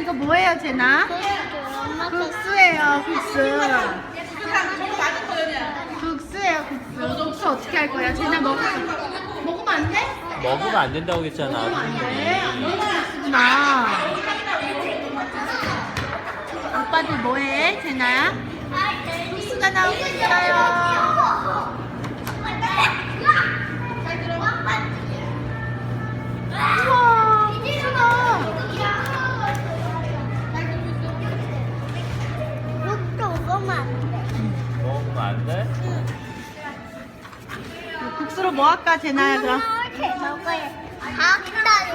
이거 뭐예요, 제나? 국수예요, 국수. 국수예요, 국수. 국수 어떻게 할 거야? 제나 수 먹으면 안 돼? 먹으면 안 된다고 했잖아. 네, 안 되는 국수구나. 오빠들 뭐해, 제나야? 국수가 나오고 있어요. 먹으면 안 돼. 먹으면 안 돼? 국수로 뭐 할까, 제나야, 그럼? 이렇게 먹어야 닭다리.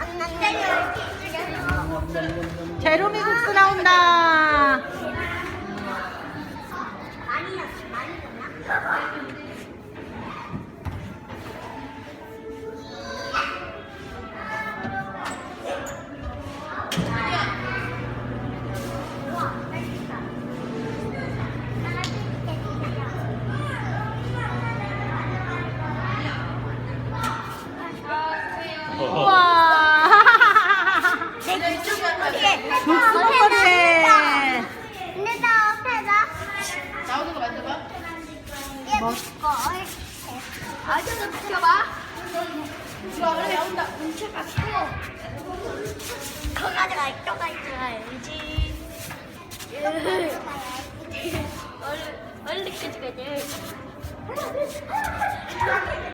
안 나요. 제로미 국수 나온다. 우와. 국수 먹거리. 근데 나 앞에다 나오는 거 만져봐. 얘 뭐? 먹고 아저도 비켜봐. 좋아, 그래, 나온다. 훔쳐갖고 거기까지 갈 거까지 가야지? 얼른 얼른 가져가자